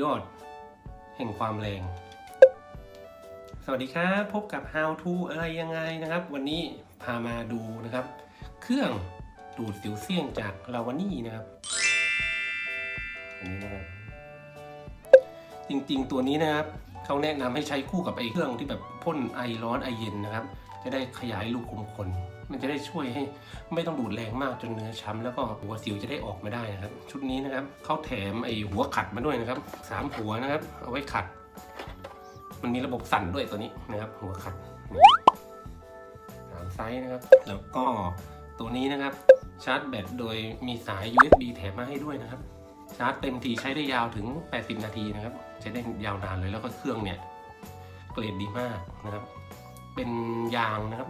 ยอด แห่งความแรง สวัสดีครับ พบกับ How to อะไรยังไงนะครับ วันนี้พามาดูนะครับ เครื่องดูดสิวเสี้ยงจากลาวานี่นะครับอันนี้นะครับ จริงๆตัวนี้นะครับเขาแนะนำให้ใช้คู่กับไอ้เครื่องที่แบบพ่นไอร้อนไอเย็นนะครับ จะได้ขยายรูขุมขน มันจะได้ช่วยให้ไม่ต้องดูดแรงมากจนเนื้อช้ำแล้วก็หัวสิวจะได้ออกมาได้นะครับ ชุดนี้นะครับเขาแถมไอหัวขัดมาด้วยนะครับสามหัวนะครับ เอาไว้ขัด มันมีระบบสั่นด้วยตัวนี้นะครับ หัวขัดสามไซส์นะครับ แล้วก็ตัวนี้นะครับชาร์จแบตโดยมีสาย USB แถมมาให้ด้วยนะครับ ชาร์จเต็มทีใช้ได้ยาวถึง 80 นาทีนะครับ ใช้ได้ยาวนานเลยแล้วก็เครื่องเนี่ยเกรดดีมากนะครับ เป็นยางนะครับ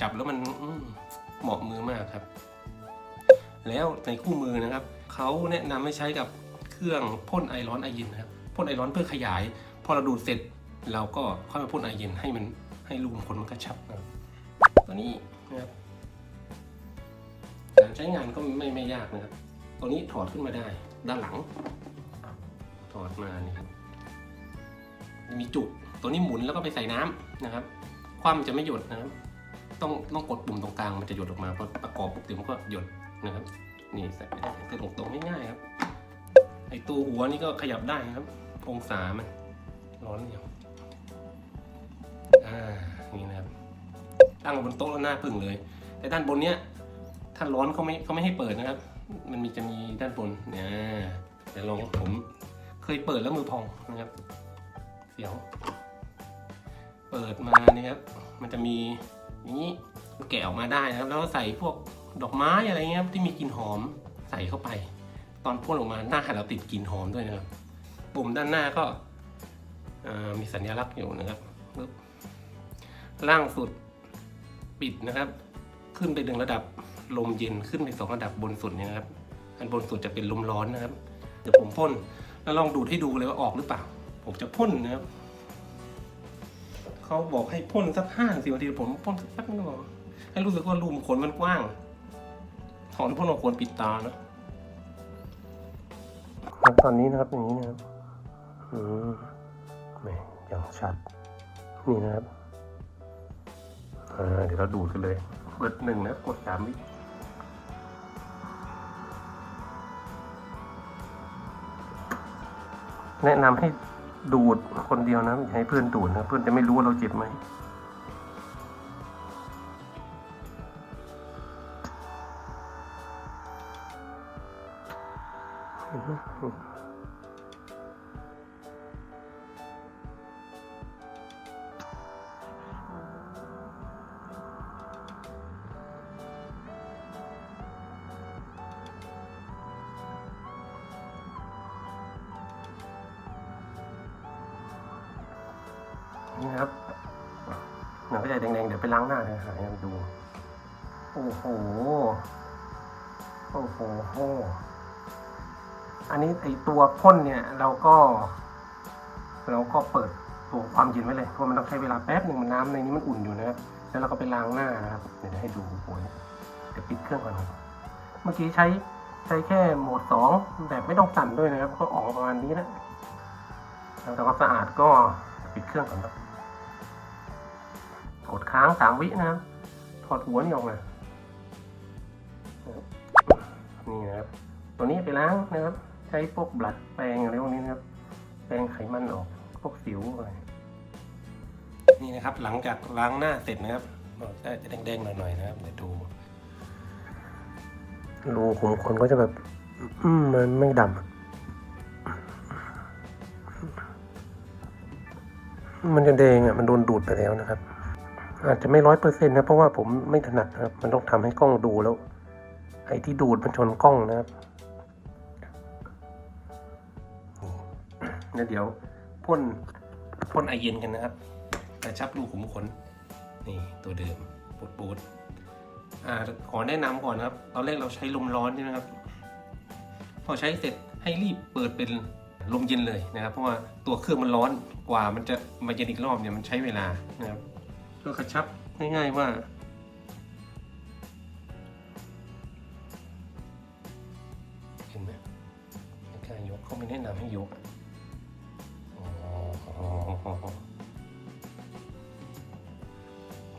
จับแล้วมันเหมาะมือมากครับ แล้วในคู่มือนะครับเขาแนะนำให้ใช้กับเครื่องพ่นไอร้อนไอเย็นนะครับพ่นไอร้อนเพื่อขยาย พอเราดูดเสร็จเราก็เข้ามาพ่นไอเย็นให้มันให้รูมขนมันกระชับนะครับตัวนี้นะครับการใช้งานก็ไม่ไม่ยากนะครับตัวนี้ถอดขึ้นมาได้ ด้านหลัง ถอดมานี่ครับมีจุดตัวนี้หมุนแล้วก็ไปใส่น้ำนะครับ ความจะไม่หยดนะครับ ต้องต้องกดปุ่มตรงกลางมันจะหยดออกมาพอประกอบปุ๊บเดี๋ยวมันก็หยดนะครับ นี่ใส่ไปได้คือตรงง่ายๆครับ ไอตัวหัวนี่ก็ขยับได้นะครับ องศามันร้อนอย่างอ่านี่นะครับตั้งบนโต๊ะแล้วหน้าพึ่งเลย แต่ด้านบนเนี้ยถ้าร้อนเขาไม่เขาไม่ให้เปิดนะครับ มันมีจะมีด้านบนเนี่ยเดี๋ยวลองผมเคยเปิดแล้วมือพองนะครับ เสียว เปิดมาเนี่ยครับ มันจะมี อย่างนี้แกะออกมาได้นะครับ แล้วก็ใส่พวกดอกไม้อะไรเงี้ยที่มีกลิ่นหอมใส่เข้าไป ตอนพ่นออกมาหน้าเราติดกลิ่นหอมด้วยนะครับ ปุ่มด้านหน้าก็มีสัญลักษณ์อยู่นะครับปึ๊บล่างสุดปิดนะครับ ขึ้นไปดึงระดับลมเย็นขึ้นไปสองระดับบนสุดเนี่ยนะครับอันบนสุดจะเป็นลมร้อนนะครับ เดี๋ยวผมพ่นแล้วลองดูดให้ดูเลยว่าออกหรือเปล่า ผมจะพ่นนะครับ เขาบอกให้พ่นสักห้าสิบนาทีผมพ่นสักแป๊บนึงก็พอให้รู้สึกว่ารูมขนมันกว้างถอนพ่นออกควรปิดตานะตอนนี้นะครับอย่างนี้นะครับอืมแหม่ยังชัด นี่นะครับเดี๋ยวเราดูดกันเลยเปิดหนึ่งนะกดสามวิแนะนำให้ ดูดคนเดียวนะอย่าให้เพื่อนดูดนะเพื่อนจะไม่รู้ว่าเราเจ็บไหมนี่ นะครับหนังก็จะแดงๆ เดี๋ยวไปล้างหน้าเลยหายดู โอ้โห โอ้โห อันนี้ไอตัวพ่นเนี่ย เราก็ เราก็เปิดตัวความเย็นไว้เลย เพราะมันต้องใช้เวลาแป๊บหนึ่งมันน้ำในนี้มันอุ่นอยู่นะครับแล้วเราก็ไปล้างหน้านะครับ เดี๋ยวให้ดูโอ้โหเดี๋ยวปิดเครื่องก่อน เมื่อกี้ใช้ใช้แค่โหมดสองแบบไม่ต้องสั่นด้วยนะครับ ก็ออกประมาณนี้แล้วแล้วทำความสะอาดก็ปิดเครื่องก่อนครับ กดค้างสามวินะครับถอดหัวนี่ออกมานี่นะครับตัวนี้ไปล้างนะครับ ใช้พวกบลัดแปรงอะไรพวกนี้นะครับ แปรงไขมันออก พวกสิวอะไรนี่นะครับ หลังจากล้างหน้าเสร็จนะครับจะแดงๆหน่อยๆนะครับเดี๋ยวดูรูขุมขนก็จะแบบมันไม่ดำมันจะแดงอะมันโดนดูดไปแล้วนะครับ อาจจะไม่ร้อยเปอร์เซ็นต์นะเพราะว่าผมไม่ถนัดนะครับ มันต้องทำให้กล้องดูแล้ว ไอ้ที่ดูดมันชนกล้องนะครับนี่เดี๋ยวพ่นพ่นไอเย็นกันนะครับกระชับรูขุมขนนี่ตัวเดิมปูดปูดอ่าขอแนะนำก่อนนะครับ ตอนแรกเราใช้ลมร้อนใช่ไหมครับ พอใช้เสร็จให้รีบเปิดเป็นลมเย็นเลยนะครับ เพราะว่าตัวเครื่องมันร้อนกว่ามันจะมาเย็นอีกรอบเนี่ยมันใช้เวลานะครับ ก็กระชับง่ายๆว่าเห็นไหมไม่กล้ายกเขาไม่แนะนำให้ยก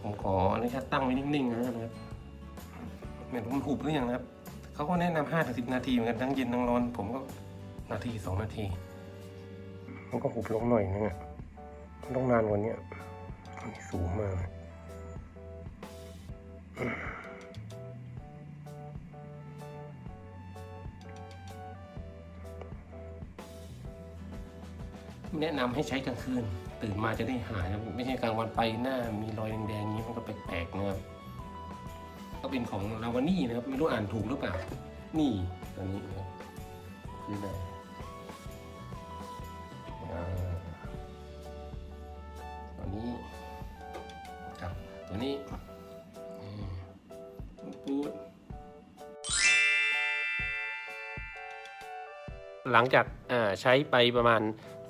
ผมขออนุญาตตั้งไว้นิ่งๆนะครับเนี่ยผมหุบหรือยังนะครับเขาก็แนะนำห้าถึงสิบนาทีเหมือนกันทั้งเย็นทั้งร้อน ผมก็นาทีสองนาที มันก็หุบลงหน่อยนึงอะต้องนานกว่านี้ นสูงมากแนะนำให้ใช้กลางคืน ตื่นมาจะได้หายนะไม่ใช่กลางวันไปหน้ามีรอยแดงๆนี้มันก็แปลกๆนะครับก็เป็นของลาวานี่นะครับ ไม่รู้อ่านถูกหรือเปล่า นี่ตัวนี้นะคืออะไรอ่าตัวนี้ ตัวนี้อืมปูดหลังจากอ่าใช้ไปประมาณ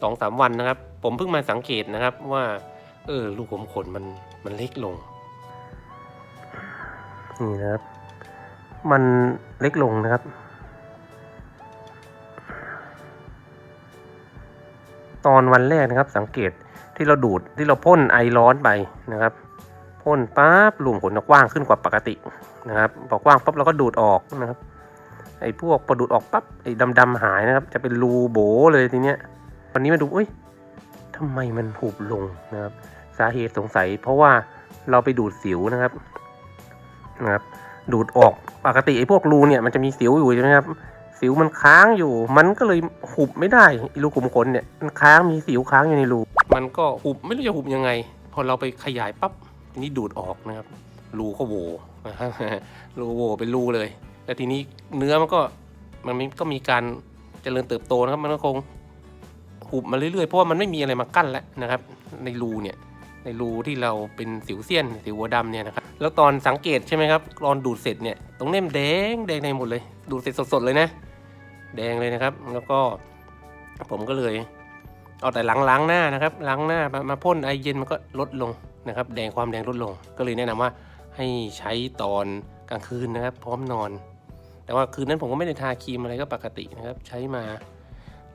สองสามวันนะครับ ผมเพิ่งมาสังเกตนะครับว่า เออ ลูกผมขนมันมันเล็กลง นี่นะครับ มันเล็กลงนะครับ ตอนวันแรกนะครับ สังเกตที่เราดูดที่เราพ่นไอร้อนไปนะครับ พ่นปั๊บหลุมขนกว้างขึ้นกว่าปกตินะครับพอกว้างปั๊บเราก็ดูดออกนะครับไอ้พวกพอดูดออกปั๊บไอ้ดำๆหายนะครับ จะเป็นรูโบเลยทีเนี้ยวันนี้มาดูเอ้ยทำไมมันหุบลงนะครับ สาเหตุสงสัย เพราะว่าเราไปดูดสิวนะครับนะครับ ดูดออกปกติไอ้พวกรูเนี่ยมันจะมีสิวอยู่ใช่ไหมครับสิวมันค้างอยู่ มันก็เลยหุบไม่ได้รูขุมขนเนี่ยมันค้างมีสิวค้างอยู่ในรู มันก็หุบไม่รู้จะหุบยังไง พอเราไปขยายปั๊บ นี้ดูดออกนะครับ รูก็โหวนะครับรูโหวเป็นรูเลยแล้วทีนี้เนื้อมันก็มันก็มีการเจริญเติบโตนะครับ มันก็คงหุบมาเรื่อยๆ เพราะว่ามันไม่มีอะไรมากั้นแล้วนะครับ ในรูเนี่ย ในรูที่เราเป็นสิวเซียน สิวหัวดำเนี่ยนะครับ แล้วตอนสังเกตใช่ไหมครับ ตอนดูดเสร็จเนี่ย ตรงเนี้มแดงแดงในหมดเลย ดูดเสร็จสดๆเลยนะ แดงเลยนะครับ แล้วก็ผมก็เลย เอาแต่ล้างล้างหน้านะครับ ล้างหน้ามามาพ่นไอเย็นมันก็ลดลง นะครับแดงความแดงลดลง ก็เลยแนะนำว่าให้ใช้ตอนกลางคืนนะครับ พร้อมนอน แต่ว่าคืนนั้นผมก็ไม่ได้ทาครีมอะไรก็ปกตินะครับ ใช้มา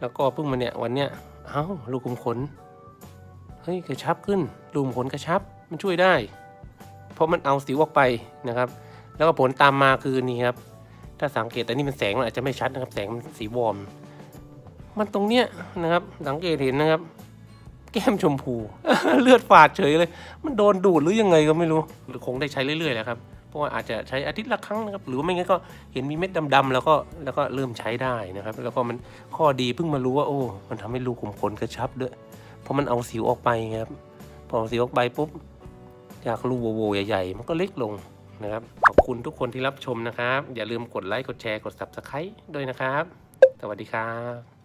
แล้วก็เพิ่งมาเนี่ยวันเนี้ยเอ้าลูกขุมขนเฮ้ยกระชับขึ้นรูมขนกระชับมันช่วยได้ เพราะมันเอาสิวออกไปนะครับ แล้วก็ผลตามมาคือนี่ครับถ้าสังเกตแต่นี่มันแสงมันอาจจะไม่ชัดนะครับ แสงมันสีวอมมันตรงเนี้ยนะครับ สังเกตเห็นนะครับ แก้มชมพู เลือดฝาดเฉยเลย มันโดนดูดหรือยังไงก็ไม่รู้ หรือคงได้ใช้เรื่อยๆแหละครับ เพราะว่าอาจจะใช้อาทิตย์ละครั้งนะครับ หรือไม่งั้นก็เห็นมีเม็ดดำๆแล้วก็แล้วก็เริ่มใช้ได้นะครับ แล้วก็มันข้อดีเพิ่งมารู้ว่าโอ้ มันทำให้รูขุมขนกระชับด้วย เพราะมันเอาสิวออกไปครับ พอเอาสิวออกไปปุ๊บจากรูโวโวใหญ่ๆ มันก็เล็กลงนะครับ ขอบคุณทุกคนที่รับชมนะครับ อย่าลืมกดไลค์ กดแชร์ กด subscribe ด้วยนะครับ สวัสดีครับ